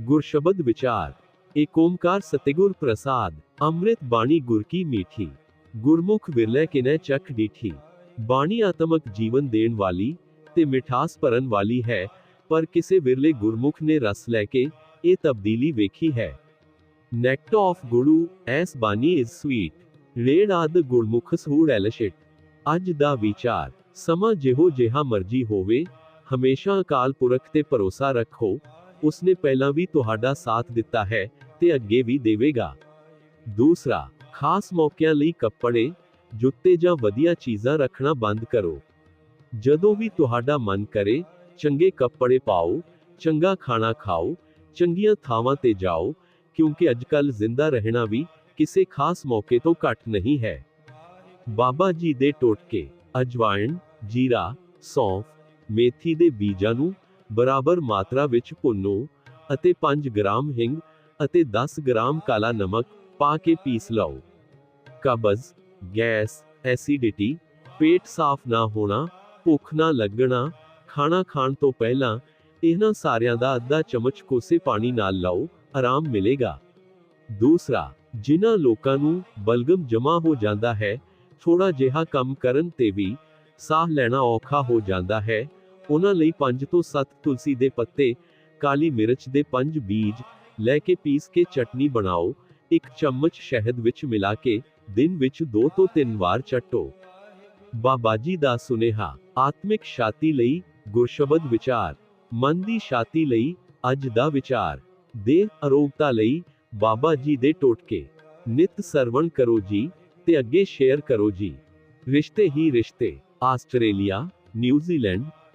ਗੁਰਸ਼ਬਦ ਵਿਚਾਰ ਏਕ ਓੰਕਾਰ ਸਤਿਗੁਰ ਪ੍ਰਸਾਦ ਅੰਮ੍ਰਿਤ ਬਾਣੀ ਗੁਰ ਕੀ ਮੀਠੀ ਗੁਰਮੁਖ ਵਿਰਲੇ ਕਿਨੈ ਚੱਕ ਡੀਠੀ ਬਾਣੀ ਆਤਮਕ ਜੀਵਨ ਦੇਣ ਵਾਲੀ ਤੇ ਮਿਠਾਸ ਭਰਨ ਵਾਲੀ ਹੈ ਪਰ ਕਿਸੇ ਵਿਰਲੇ ਗੁਰਮੁਖ ਨੇ ਰਸ ਲੈ ਕੇ ਇਹ ਤਬਦੀਲੀ ਵੇਖੀ ਹੈ nectar of Guru's bani is sweet raid ਆਦ ਗੁਰਮੁਖ ਸਹੂੜ ਐਲਸ਼ਿਟ ਅੱਜ ਦਾ ਵਿਚਾਰ ਸਮਾਂ ਜਿਹੋ ਜਿਹਾ ਮਰਜੀ ਹੋਵੇ ਹਮੇਸ਼ਾ ਅਕਾਲ ਪੁਰਖ ਤੇ ਭਰੋਸਾ ਰੱਖੋ ਉਸਨੇ ਪਹਿਲਾਂ ਵੀ ਤੁਹਾਡਾ ਸਾਥ ਦਿੱਤਾ ਹੈ ਤੇ ਅੱਗੇ ਵੀ ਦੇਵੇਗਾ ਦੂਸਰਾ ਖਾਸ ਮੌਕਿਆਂ ਲਈ ਕੱਪੜੇ ਜੁੱਤੇ ਜਾਂ ਵਧੀਆ ਚੀਜ਼ਾਂ ਰੱਖਣਾ ਬੰਦ ਕਰੋ ਜਦੋਂ ਵੀ ਤੁਹਾਡਾ ਮਨ ਕਰੇ ਚੰਗੇ ਕੱਪੜੇ ਪਾਓ ਚੰਗਾ ਖਾਣਾ ਖਾਓ ਚੰਗੀਆਂ ਥਾਵਾਂ ਤੇ ਜਾਓ ਕਿਉਂਕਿ ਅੱਜਕੱਲ ਜ਼ਿੰਦਾ ਰਹਿਣਾ ਵੀ ਕਿਸੇ ਖਾਸ ਮੌਕੇ ਤੋਂ ਘੱਟ ਨਹੀਂ ਹੈ ਬਾਬਾ ਜੀ ਦੇ ਟੋਟਕੇ ਅਜਵਾਇਣ ਜੀਰਾ ਸੌਂਫ ਮੇਥੀ ਦੇ ਬੀਜਾਂ ਨੂੰ ਬਰਾਬਰ ਮਾਤਰਾ ਵਿੱਚ ਭੁੰਨੋ ਅਤੇ 5 ਗ੍ਰਾਮ ਹਿੰਗ ਅਤੇ 10 ਗ੍ਰਾਮ ਕਾਲਾ ਨਮਕ ਪਾ ਕੇ ਪੀਸ ਲਓ। ਕਬਜ਼, ਗੈਸ, ਐਸਿਡਿਟੀ, ਪੇਟ ਸਾਫ਼ ਨਾ ਹੋਣਾ, ਭੁੱਖ ਨਾ ਲੱਗਣਾ, ਖਾਣਾ ਖਾਣ ਤੋਂ ਪਹਿਲਾਂ ਇਹਨਾਂ ਸਾਰਿਆਂ ਦਾ ਅੱਧਾ ਚਮਚ ਕੋਸੇ ਪਾਣੀ ਨਾਲ ਲਓ, ਆਰਾਮ ਮਿਲੇਗਾ। ਦੂਸਰਾ, ਜਿਨ੍ਹਾਂ ਲੋਕਾਂ ਨੂੰ ਬਲਗਮ ਜਮਾ ਹੋ ਜਾਂਦਾ ਹੈ ਥੋੜਾ ਜਿਹਾ ਕੰਮ ਕਰਨ ਤੇ ਵੀ ਸਾਹ ਲੈਣਾ ਔਖਾ ਹੋ ਜਾਂਦਾ ਹੈ ਉਹਨਾਂ ਲਈ 5 ਤੋਂ 7 ਤੁਲਸੀ ਦੇ ਪੱਤੇ ਕਾਲੀ ਮਿਰਚ ਦੇ 5 ਬੀਜ ਲੈ ਕੇ ਪੀਸ ਕੇ ਚਟਨੀ ਬਣਾਓ ਇੱਕ ਚਮਚ ਸ਼ਹਿਦ ਵਿੱਚ ਮਿਲਾ ਕੇ ਦਿਨ ਵਿੱਚ 2 ਤੋਂ 3 ਵਾਰ ਚੱਟੋ ਬਾਬਾ ਜੀ ਦਾ ਸੁਨੇਹਾ ਆਤਮਿਕ ਸ਼ਾਤੀ ਲਈ ਗੁਰਸ਼ਬਦ ਵਿਚਾਰ ਮਨ ਦੀ ਸ਼ਾਤੀ ਲਈ ਅੱਜ ਦਾ ਵਿਚਾਰ ਦੇਹ ਅਰੋਗਤਾ ਲਈ ਬਾਬਾ ਜੀ ਦੇ ਟੋਟਕੇ ਨਿਤ ਸਰਵਣ ਕਰੋ ਜੀ ਤੇ ਅੱਗੇ ਸ਼ੇਅਰ ਕਰੋ ਜੀ ਰਿਸ਼ਤੇ ਹੀ ਰਿਸ਼ਤੇ ਆਸਟ੍ਰੇਲੀਆ ਨਿਊਜ਼ੀਲੈਂਡ